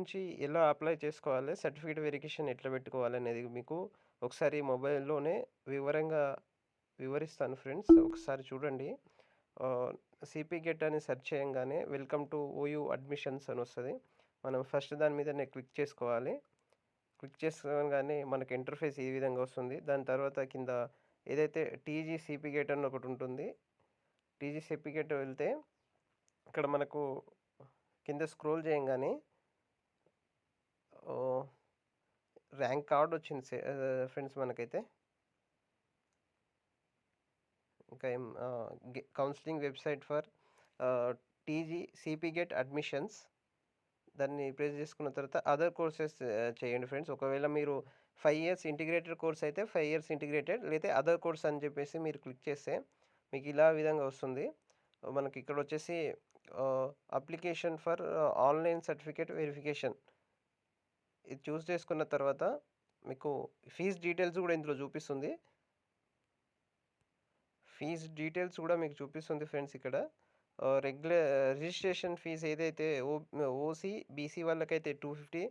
నుంచి ఎలా అప్లై చేసుకోవాలి? సర్టిఫికేట్ వెరిఫికేషన్ ఎట్లా పెట్టుకోవాలి అనేది మీకు ఒకసారి మొబైల్లోనే వివరంగా వివరిస్తాను ఫ్రెండ్స్. ఒకసారి చూడండి. సిపి గెట్ అని సెర్చ్ చేయంగానే వెల్కమ్ టు ఓయూ అడ్మిషన్స్ అని వస్తుంది. మనం ఫస్ట్ దాని మీదనే క్లిక్ చేసుకోవాలి. క్లిక్ చేసుకోగానే మనకి ఇంటర్ఫేస్ ఈ విధంగా వస్తుంది. దాని తర్వాత కింద ఏదైతే టీజీ సిపి గేట్ అని ఒకటి ఉంటుంది. టీజీ సిపి గేట్ వెళ్తే ఇక్కడ మనకు కింద స్క్రోల్ చేయంగానే ర్యాంక్ కార్డ్ వచ్చింది ఫ్రెండ్స్ మనకైతే. ఇంకా ఏం counselling website for TG CP get admissions. దాన్ని ప్రెస్ చేసుకున్న తర్వాత అదర్ కోర్సెస్ చేయండి ఫ్రెండ్స్. ఒకవేళ మీరు ఫైవ్ ఇయర్స్ ఇంటిగ్రేటెడ్ కోర్స్ అయితే ఫైవ్ ఇయర్స్ ఇంటిగ్రేటెడ్ లేదా అదర్ కోర్స్ అని చెప్పేసి మీరు క్లిక్ చేస్తే మీకు ఇలా విధంగా వస్తుంది. మనకి ఇక్కడ వచ్చేసి application for online certificate verification. ఇది చూస్ చేసుకున్న తర్వాత మీకు ఫీజ్ డీటెయిల్స్ కూడా ఇందులో చూపిస్తుంది. ఫీజ్ డీటెయిల్స్ కూడా మీకు చూపిస్తుంది ఫ్రెండ్స్ ఇక్కడ. రెగ్యులర్ రిజిస్ట్రేషన్ ఫీజ్ ఏదైతే ఓ ఓసీ బీసీ వాళ్ళకైతే two fifty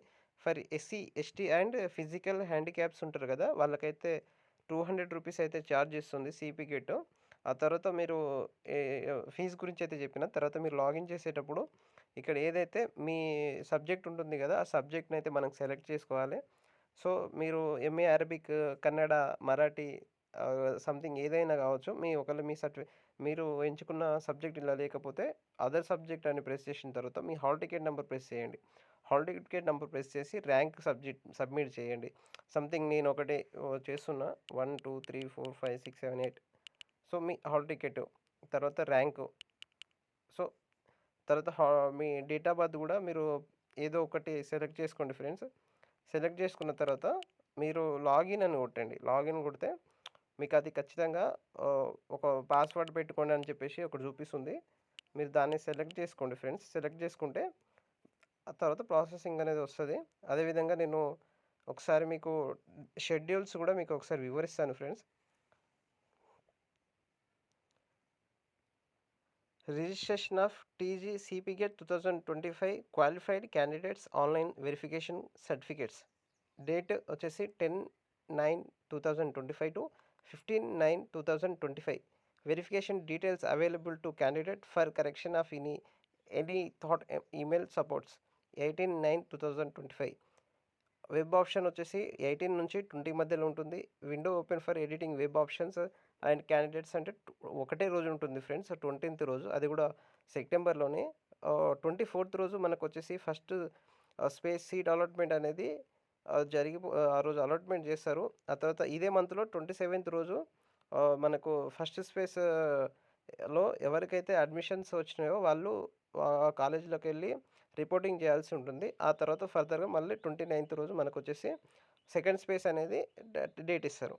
for SC ST and physical handicaps ఉంటారు కదా వాళ్ళకైతే టూ హండ్రెడ్ రూపీస్ అయితే ఛార్జ్ చేస్తుంది సిపి గేట్. ఆ తర్వాత మీరు ఫీజు గురించి అయితే చెప్పిన తర్వాత మీరు లాగిన్ చేసేటప్పుడు ఇక్కడ ఏదైతే మీ సబ్జెక్ట్ ఉంటుంది కదా ఆ సబ్జెక్ట్ని అయితే మనం సెలెక్ట్ చేసుకోవాలి. సో మీరు MA Arabic Kannada Marathi something ఏదైనా కావచ్చు మీ ఒకవేళ మీ సర్టిఫి మీరు ఎంచుకున్న సబ్జెక్ట్ ఇలా లేకపోతే అదర్ సబ్జెక్ట్ అని ప్రెస్ చేసిన తర్వాత మీ హాల్ టికెట్ నెంబర్ ప్రెస్ చేయండి. హాల్ టికెట్ నెంబర్ ప్రెస్ చేసి ర్యాంక్ సబ్జెక్ట్ సబ్మిట్ చేయండి. సంథింగ్ నేను ఒకటి చేస్తున్నా. One two three four five six seven eight so మీ హాల్ టికెట్ తర్వాత ర్యాంకు. సో తర్వాత హా మీ డేట్ ఆఫ్ బర్త్ కూడా మీరు ఏదో ఒకటి సెలెక్ట్ చేసుకోండి ఫ్రెండ్స్. సెలెక్ట్ చేసుకున్న తర్వాత మీరు లాగిన్ అని కొట్టండి. లాగిన్ కొడితే మీకు అది ఖచ్చితంగా ఒక పాస్వర్డ్ పెట్టుకోండి అని చెప్పేసి ఒకటి చూపిస్తుంది. మీరు దాన్ని సెలెక్ట్ చేసుకోండి ఫ్రెండ్స్. సెలెక్ట్ చేసుకుంటే ఆ తర్వాత ప్రాసెసింగ్ అనేది వస్తుంది. అదేవిధంగా నేను ఒకసారి మీకు షెడ్యూల్స్ కూడా మీకు ఒకసారి వివరిస్తాను friends. Registration of TG CP get two thousand twenty five qualified candidates online verification certificates date వచ్చేసి ten nine two thousand twenty five to fifteen nine two thousand twenty five verification details available to candidate for correction of any any that email supports eighteen nine two thousand twenty five web option వచ్చేసి eighteen నుంచి twenty మధ్యలో ఉంటుంది. Window open for editing web options and candidates అంటే ఒకటే రోజు ఉంటుంది friends twentieth రోజు. అది కూడా సెప్టెంబర్లోనే. ట్వంటీ ఫోర్త్ రోజు మనకు వచ్చేసి ఫస్ట్ స్పేస్ సీట్ అలాట్మెంట్ అనేది జరిగి ఆ రోజు అలాట్మెంట్ చేస్తారు. ఆ తర్వాత ఇదే మంత్లో ట్వంటీ సెవెంత్ రోజు మనకు ఫస్ట్ స్పేస్ ఎవరికైతే అడ్మిషన్స్ వచ్చినాయో వాళ్ళు ఆ కాలేజీలోకి వెళ్ళి రిపోర్టింగ్ చేయాల్సి ఉంటుంది. ఆ తర్వాత ఫర్దర్గా మళ్ళీ ట్వంటీ నైన్త్ రోజు మనకు వచ్చేసి సెకండ్ స్పేస్ అనేది డేట్ ఇస్తారు.